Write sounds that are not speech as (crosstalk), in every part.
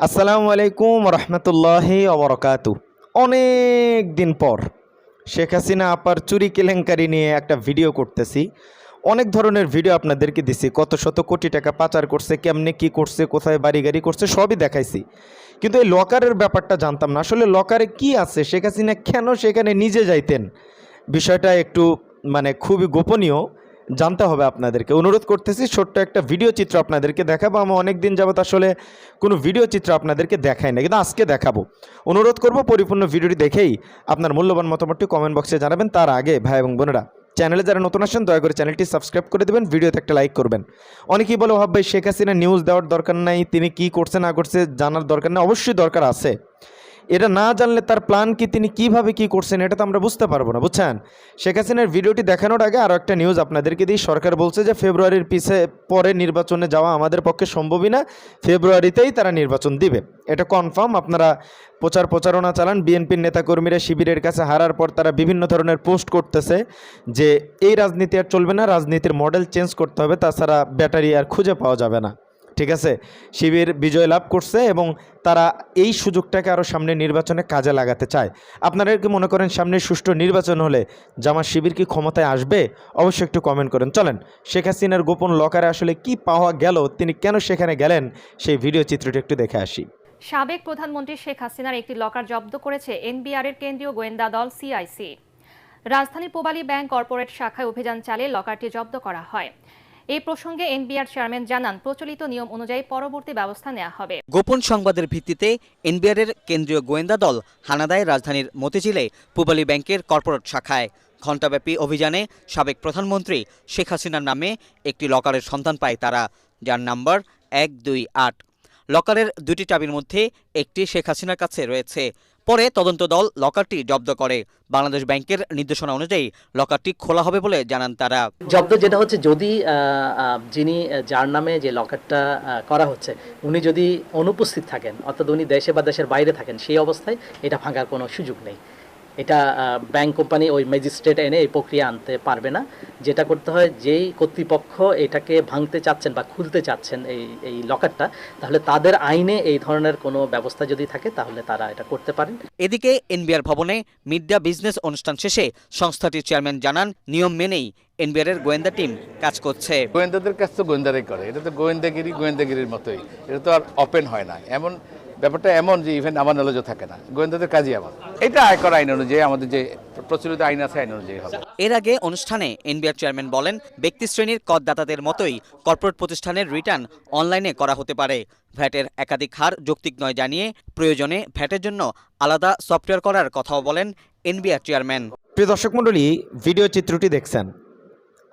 আসসালামু আলাইকুম রহমতুল্লাহি অবরকাতু অনেক দিন পর শেখ হাসিনা আপার চুরি কেলেঙ্কারি নিয়ে একটা ভিডিও করতেছি। অনেক ধরনের ভিডিও আপনাদেরকে দিছি, কত শত কোটি টাকা পাচার করছে, কেমনে কি করছে, কোথায় বাড়ি গাড়ি করছে, সবই দেখাইছি। কিন্তু এই লকারের ব্যাপারটা জানতাম না। আসলে লকারে কি আছে? শেখ হাসিনা কেন সেখানে নিজে যাইতেন? বিষয়টা একটু মানে খুবই গোপনীয়। জানতে হবে আপনাদেরকে। অনুরোধ করতেছি ছোট্ট একটা ভিডিও চিত্র আপনাদেরকে দেখাবো। আমি অনেক দিন যাবত আসলে কোনো ভিডিও চিত্র আপনাদেরকে দেখাই না কিন্তু আজকে দেখাবো। অনুরোধ করব পরিপূর্ণ ভিডিওটি দেখেই আপনার মূল্যবান মতামতটি কমেন্ট বক্সে জানাবেন। তার আগে ভাই এবং বোনেরা চ্যানেলে যারা নতুন আসেন, দয়া করে চ্যানেলটি সাবস্ক্রাইব করে দেবেন, ভিডিওতে একটা লাইক করবেন। অনেকেই বলে ভাব ভাই, শেখ হাসিনা নিউজ দেওয়ার দরকার নাই, তিনি কি করছে না করছে জানার দরকার নেই? অবশ্যই দরকার আছে। এটা না জানলে তার প্ল্যান কি, তিনি কীভাবে কি করছেন, এটা তো আমরা বুঝতে পারব না, বুঝছেন? শেখ হাসিনার ভিডিওটি দেখানোর আগে আরও একটা নিউজ আপনাদেরকে দিই। সরকার বলছে যে ফেব্রুয়ারির পিছে পরে নির্বাচনে যাওয়া আমাদের পক্ষে সম্ভবই না, ফেব্রুয়ারিতেই তারা নির্বাচন দিবে। এটা কনফার্ম আপনারা প্রচার প্রচারণা চালান, বিএনপির নেতাকর্মীরা শিবিরের কাছে হারার পর তারা বিভিন্ন ধরনের পোস্ট করতেছে যে এই রাজনীতি আর চলবে না, রাজনীতির মডেল চেঞ্জ করতে হবে, তাছাড়া ব্যাটারি আর খুঁজে পাওয়া যাবে না। ঠিক আছে? শিবির বিজয় লাভ করছে এবং তারা এই সুযোগটাকে আরও সামনে নির্বাচনে কাজে লাগাতে চায়। আপনারা কি মনে করেন সামনে সুষ্ঠু নির্বাচন হলে জামা শিবির কি ক্ষমতায় আসবে? অবশ্যই একটু কমেন্ট করেন। চলেন, শেখ হাসিনার গোপন লকারে আসলে কি পাওয়া গেল? তিনি কেন সেখানে গেলেন? সেই ভিডিও চিত্রটি একটু দেখে আসি। সাবেক প্রধানমন্ত্রী শেখ হাসিনার একটি লকার জব্দ করেছে এনবিআর এর কেন্দ্রীয় গোয়েন্দা দল সিআইসি। রাজধানীর পোবালী ব্যাংক কর্পোরেট শাখায় অভিযান চালিয়ে লকারটি জব্দ করা হয়। এই প্রসঙ্গে এনবিআর চেয়ারম্যান জানান, প্রচলিত নিয়ম অনুযায়ী পরবর্তী ব্যবস্থা নেওয়া হবে। গোপন সংবাদের ভিত্তিতে এনবিআরের কেন্দ্রীয় গোয়েন্দা দল হানাদায় রাজধানীর মতিঝিলে পূবালী ব্যাংকের কর্পোরেট শাখায়। ঘণ্টাব্যাপী অভিযানে সাবেক প্রধানমন্ত্রী শেখ হাসিনার নামে একটি লকারের সন্ধান পায় তারা, যার নাম্বার এক দুই আট। লকারের দুটি চাবির মধ্যে একটি শেখ হাসিনার কাছে রয়েছে। পরে তদন্ত দল লকারটি জব্দ করে। বাংলাদেশ ব্যাংকের নির্দেশনা অনুযায়ী লকারটি খোলা হবে বলে জানান তারা। জব্দ যেটা হচ্ছে, যদি যিনি যার নামে যে লকারটা করা হচ্ছে, উনি যদি অনুপস্থিত থাকেন, অর্থাৎ উনি দেশে বা দেশের বাইরে থাকেন, সেই অবস্থায় এটা ভাঙার কোনো সুযোগ নেই। এটা ব্যাংক কোম্পানি ওই ম্যাজিস্ট্রেট এনে এই প্রক্রিয়া আনতে পারবে না। যেটা করতে হয় যেই কর্তৃপক্ষ এটাকে ভাঙতে চাচ্ছেন বা খুলতে চাচ্ছেন এই এই লকারটা তাহলে তাদের আইনে এই ধরনের কোনো ব্যবস্থা যদি থাকে তাহলে তারা এটা করতে পারেন। এদিকে এনবিআর ভবনে মিড দ্য বিজনেস অনুষ্ঠান শেষে সংস্থাটির চেয়ারম্যান জানান নিয়ম মেনেই এনবিআরের গোয়েন্দা টিম কাজ করছে। গোয়েন্দাদের কাজ তো গোয়েন্দারাই করে। এটা তো গোয়েন্দাগিরি গোয়েন্দাগিরির মতোই। এটা তো আর ওপেন হয় না। এমন ব্যাপারটা এমন যে ইভেন আমার নলেজও থাকে না। গোয়েন্দাদের কাজই এমন। এটা আয়কর আইন অনুযায়ী আমাদের যে প্রচলিত আইন আছে আইন অনুযায়ী হবে। এর আগে অনুষ্ঠানে এনবিআর চেয়ারম্যান বলেন ব্যক্তি শ্রেণির করদাতাদের মতোই কর্পোরেট প্রতিষ্ঠানের রিটার্ন অনলাইনে করা হতে পারে। ভ্যাটের একাধিক হার যৌক্তিক নয় জানিয়ে প্রয়োজনে ভ্যাটের জন্য আলাদা সফটওয়্যার করার কথাও বলেন এনবিআর চেয়ারম্যান প্রিয় দর্শক মণ্ডলী ভিডিও চিত্রটি দেখছেন।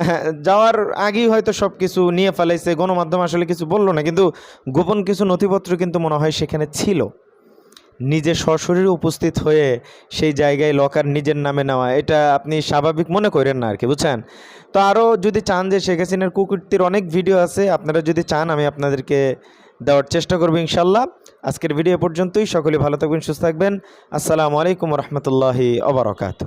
(laughs) যাওয়ার আগেই হয়তো সব কিছু নিয়ে ফেলাইছে, গণমাধ্যম আসলে কিছু বলল না, কিন্তু গোপন কিছু নথিপত্র কিন্তু মনে হয় সেখানে ছিল। নিজে সশরীরে উপস্থিত হয়ে সেই জায়গায় লকার নিজের নামে নেওয়া, এটা আপনি স্বাভাবিক মনে করেন না আর কি, বুঝছেন? তো আরও যদি চান যে শেখ হাসিনার কুকুরটির অনেক ভিডিও আছে, আপনারা যদি চান আমি আপনাদেরকে দেওয়ার চেষ্টা করব ইনশাল্লাহ। আজকের ভিডিও পর্যন্তই, সকলে ভালো থাকবেন, সুস্থ থাকবেন। আসসালামু আলাইকুম রহমতুল্লাহি অবরকাত